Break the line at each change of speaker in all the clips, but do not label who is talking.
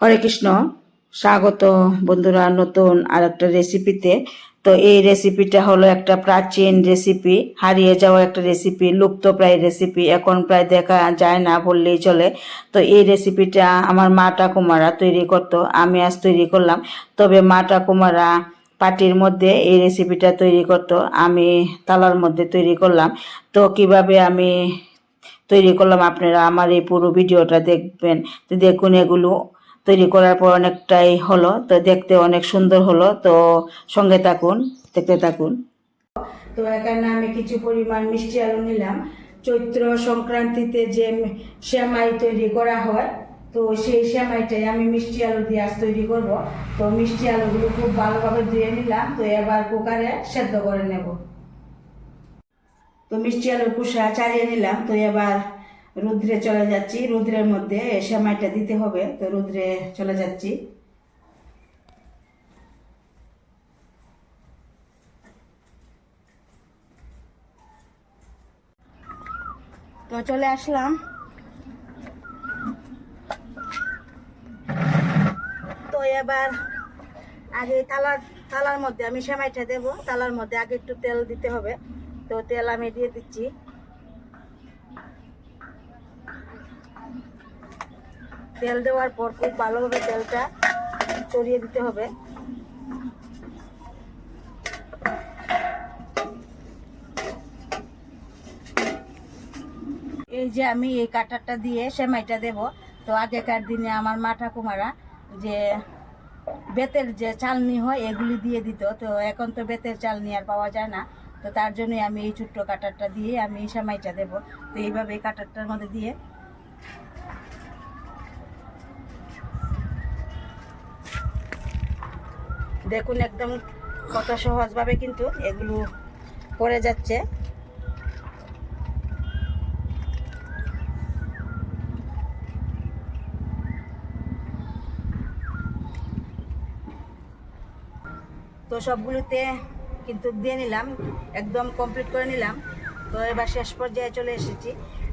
হরে কৃষ্ণ। স্বাগত বন্ধুরা নতুন আর একটা রেসিপিতে তো এই রেসিপিটা হলো একটা প্রাচীন রেসিপি হারিয়ে যাওয়া একটা রেসিপি লুপ্ত প্রায় রেসিপি এখন প্রায় দেখা যায় না বললেই চলে। তো এই রেসিপিটা আমার মা ঠাকুমারা তৈরি করতো, আমি আজ তৈরি করলাম। তবে মা ঠাকুমারা পাটির মধ্যে এই রেসিপিটা তৈরি করতো, আমি তালার মধ্যে তৈরি করলাম। তো কীভাবে আমি তৈরি করলাম আপনারা আমার এই পুরো ভিডিওটা দেখবেন। তো দেখুন এগুলো তৈরি করার পর অনেকটাই হলো, তো দেখতে অনেক সুন্দর হলো, তো সঙ্গে থাকুন, দেখতে থাকুন। তো এখানে আমি কিছু পরিমাণ মিষ্টি আলু নিলাম। চৈত্র সংক্রান্তিতে যে শ্যামাই তৈরি করা হয়, তো সেই শ্যামাইটাই আমি মিষ্টি আলু দিয়ে আজ তৈরি করব। তো মিষ্টি আলুগুলো খুব ভালোভাবে ধুয়ে নিলাম, তো এবার কুকারে সেদ্ধ করে নেব। তো মিষ্টি আলুর কুসা চালিয়ে নিলাম, তো এবার রুদ্রে চলে যাচ্ছি। রুদ্রের মধ্যে সেমাইটা দিতে হবে, তো রুদ্রে চলে যাচ্ছি। তো চলে আসলাম। তো এবার আগে থালার থালার মধ্যে আমি সেমাইটা দেব। থালার মধ্যে আগে একটু তেল দিতে হবে। তো তেল আমি দিয়ে দিচ্ছি। তেল দেওয়ার পর খুব ভালোভাবে তেলটা চড়িয়ে দিতে হবে। এই যে আমি এই কাটারটা দিয়ে সেমাইটা দেব। তো আগেকার দিনে আমার মা ঠাকুমারা যে বেতের যে চালনি হয় এগুলি দিয়ে দিত। তো এখন তো বেতের চালনি আর পাওয়া যায় না। তো তার জন্যই আমি এই ছোট্ট কাটারটা দিয়ে আমি সেমাইটা দেব। তো এইভাবে এই কাটারটার মধ্যে দিয়ে দেখুন একদম কত সহজভাবে কিন্তু এগুলো পড়ে যাচ্ছে। তো সবগুলোতে কিন্তু দিয়ে নিলাম, একদম কমপ্লিট করে নিলাম। তো এবার শেষ পর্যায়ে চলে এসেছি।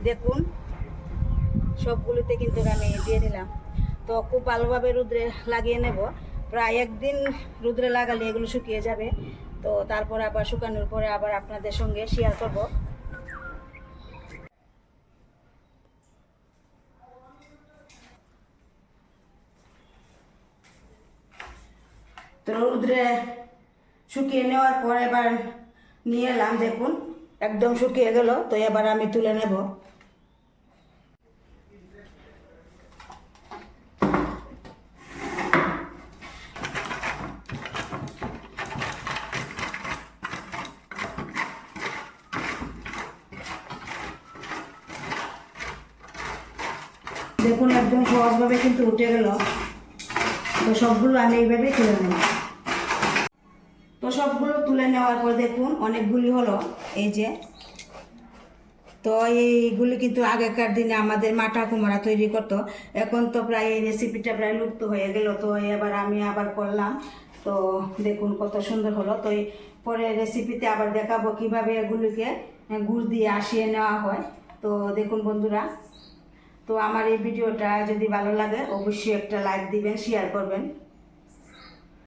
দেখুন, সবগুলোতে কিন্তু আমি দিয়ে নিলাম। তো খুব ভালোভাবে রুদ্রে লাগিয়ে নেব। প্রায় একদিন রুদ্রে লাগালে এগুলো শুকিয়ে যাবে। তো তারপর আবার শুকানোর পরে আবার আপনাদের সঙ্গে শেয়ার করব। তো রুদ্রে শুকিয়ে নেওয়ার পর এবার নিয়ে এলাম, দেখুন, একদম শুকিয়ে গেল, তো এবার আমি তুলে নেব। দেখুন, একদম সহজভাবে কিন্তু উঠে গেল। তো সবগুলো আমি এইভাবেই তুলে নেব। তো সবগুলো তুলে নেওয়ার পর দেখুন, অনেকগুলি হলো, এই যে। তো এইগুলি কিন্তু আগেকার দিনে আমাদের মা ঠাকুমারা তৈরি করতো। এখন তো প্রায় এই রেসিপিটা প্রায় লুপ্ত হয়ে গেল। তো এবার আমি আবার করলাম। তো দেখুন কত সুন্দর হলো। তো পরে রেসিপিতে আবার দেখাবো কীভাবে এগুলিকে গুড় দিয়ে আসিয়ে নেওয়া হয়। তো দেখুন বন্ধুরা তো আমার এই ভিডিওটা যদি ভালো লাগে অবশ্যই একটা লাইক দিবেন শেয়ার করবেন।